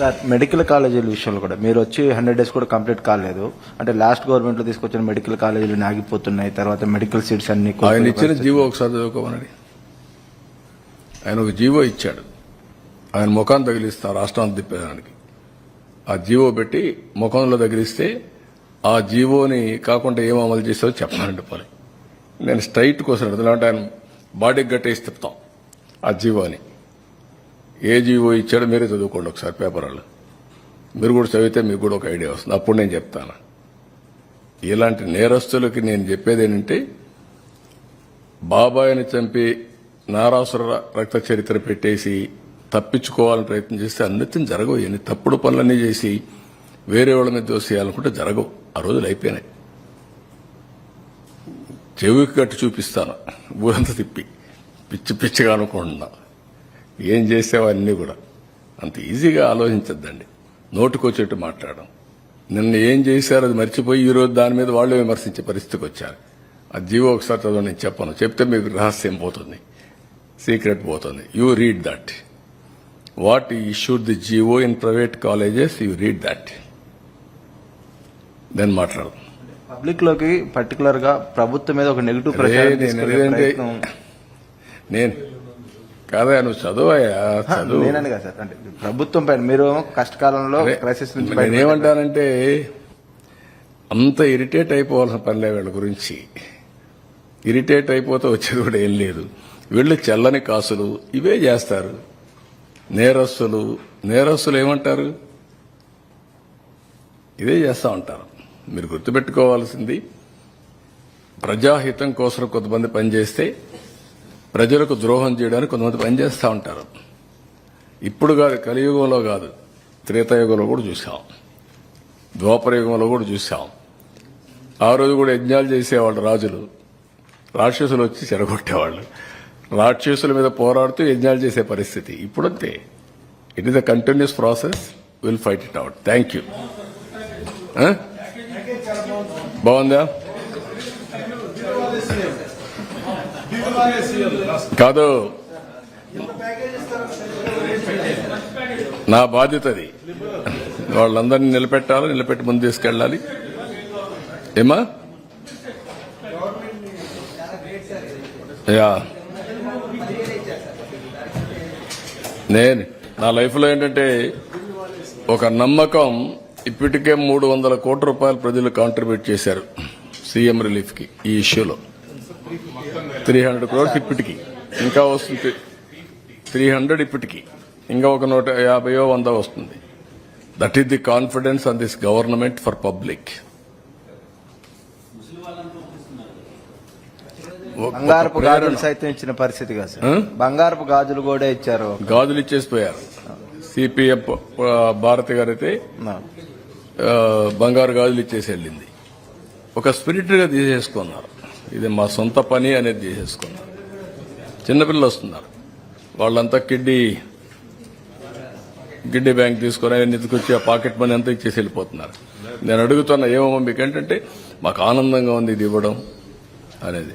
Sir medical కాలేజీల విషయంలో కూడా. మీరు వచ్చి హండ్రెడ్ డేస్ కూడా కంప్లీట్ కాలేదు. అంటే లాస్ట్ గవర్నమెంట్లో తీసుకొచ్చిన మెడికల్ కాలేజీలు ఆగిపోతున్నాయి. తర్వాత మెడికల్ సీట్స్ అన్ని ఆయన ఇచ్చిన. జీవో ఒకసారి చదువుకోమనండి. ఆయన ఒక జీవో ఇచ్చాడు. ఆయన ముఖాన్ని తగిలిస్తా రాష్ట్రాన్ని తిప్పేదానికి. ఆ జీవో పెట్టి ముఖంలో తగిలిస్తే ఆ జీవోని కాకుండా ఏం అమలు చేసావో చెప్పాలండి పని. నేను స్ట్రైట్ కోసం ఎందుకంటే ఆయన బాడీకి గట్టేసి తిప్పుతాం. ఆ జీవోని. ఏ జీవో ఇచ్చాడో మీరే చదువుకోండి ఒకసారి పేపర్ వాళ్ళు మీరు కూడా చదివితే మీకు కూడా ఒక ఐడియా వస్తుంది. అప్పుడు నేను చెప్తాను. ఇలాంటి నేరస్తులకి నేను చెప్పేది ఏంటంటే బాబాయిని చంపి నారాసుర రక్త చరిత్ర పెట్టేసి తప్పించుకోవాలని ప్రయత్నం చేస్తే అన్నిటిని జరగవు. ఎన్ని తప్పుడు పనులన్నీ చేసి వేరే వాళ్ళ మీద దోసేయాలనుకుంటే జరగవు. ఆ రోజులు అయిపోయినాయి. చెవికి కట్టి చూపిస్తాను. ఊరంతా తిప్పి. పిచ్చి పిచ్చిగా అనుకుంటున్నా. ఏం చేసావో అన్నీ కూడా. అంత ఈజీగా ఆలోచించద్దండి. నోటుకొచ్చేట్టు మాట్లాడడం. నిన్న ఏం చేశారో అది మర్చిపోయి ఈ రోజు దాని మీద వాళ్ళు విమర్శించే పరిస్థితికి వచ్చారు. ఆ జీవో ఒకసారి చదవ నేను చెప్పను. చెప్తే మీకు రహస్యం పోతుంది. సీక్రెట్ పోతుంది. You read that. What issued the GO in private colleges you read that. Then మాట్లాడదాం. పబ్లిక్లోకి పర్టికులర్గా ప్రభుత్వం మీద ఒక నెగిటివ్ నేను తీసుకెళ్ళే ఏదంటే- ప్రయత్నం నేను కాదా నువ్వు చదువయ్యా చదువు. నేనని కదా సార్. అంటే ప్రభుత్వం పైన మీరు కష్టకాలంలో క్రైసిస్ నుంచి. నేనేమంటానంటే అంత ఇరిటేట్ అయిపోవాల్సిన పనిలే వీళ్ళ గురించి. ఇరిటేట్ అయిపోతే వచ్చేది కూడా ఏం లేదు. వీళ్ళు చల్లని కాసులు ఇవే చేస్తారు. నేరస్తులు నేరస్తులు ఏమంటారు? ఇదే చేస్తా ఉంటారు. మీరు గుర్తుపెట్టుకోవాల్సింది ప్రజాహితం కోసం కొంతమంది పనిచేస్తే ప్రజలకు ద్రోహం చేయడానికి కొంతమంది పనిచేస్తూ ఉంటారు. ఇప్పుడు కాదు కలియుగంలో కాదు త్రేతాయుగంలో కూడా చూసాం. ద్వాపరయుగంలో కూడా చూసాం. ఆ రోజు కూడా యజ్ఞాలు చేసేవాళ్ళు రాజులు. రాక్షసులు వచ్చి చెరగొట్టేవాళ్ళు. రాక్షసుల మీద పోరాడుతూ యజ్ఞాలు చేసే పరిస్థితి. ఇప్పుడంతే it is a continuous process will fight it out thank you బాగుందా? కాదు. నా బాధ్యత అది. వాళ్ళందరినీ నిలబెట్టాలి నిలబెట్టి ముందు తీసుకెళ్ళాలి. ఏమా యా. నేను నా లైఫ్లో ఏంటంటే ఒక నమ్మకం ఇప్పటికే మూడు వందల కోట్ల రూపాయలు ప్రజలు కాంట్రిబ్యూట్ చేశారు. సీఎం రిలీఫ్కి ఈ ఇష్యూలో. త్రీ హండ్రెడ్ క్రోర్స్ ఇప్పటికి. ఇంకా వస్తుంది. త్రీ హండ్రెడ్ ఇప్పటికి. ఇంకా ఒక నూట యాభైయో వంద వస్తుంది. That is the confidence on this government for public బంగారపు గాజులు సైతం ఇచ్చిన పరిస్థితి కాదు? బంగారపు గాజులు కూడా ఇచ్చారు. గాజులు ఇచ్చేసిపోయారు. సిపిఎం భారతి గారు అయితే నా. ఆ, బంగారు గాజులు ఇచ్చేసి వెళ్ళింది. ఒక స్పిరిట్గా తీసేసుకున్నారు. ఇది మా సొంత పని అనేది తీసేసుకున్నారు చిన్నపిల్లలు వస్తున్నారు. వాళ్ళంతా కిడ్డీ గిడ్డీ బ్యాంక్ తీసుకొని ఆయన ఎత్తుకొచ్చి ఆ పాకెట్ మనీ అంతా ఇచ్చేసి వెళ్ళిపోతున్నారు. నేను అడుగుతున్న ఏమో మీకు ఏంటంటే మాకు ఆనందంగా ఉంది ఇది ఇవ్వడం అనేది.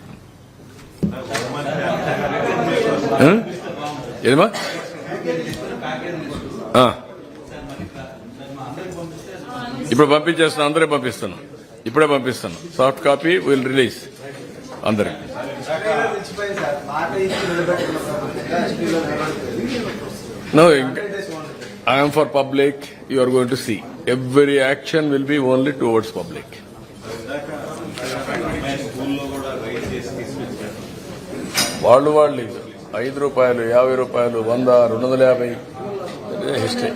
ఏమా? ఇప్పుడు పంపించేస్తాను అందరే పంపిస్తాను ఇప్పుడే పంపిస్తాను సాఫ్ట్ కాపీ విల్ రిలీజ్. అందరికి. No I'm for public you are going to see every action will be only towards public వాళ్ళు వాళ్ళు ఐదు రూపాయలు యాభై రూపాయలు వంద రెండు వందల యాభై. హిస్టరీ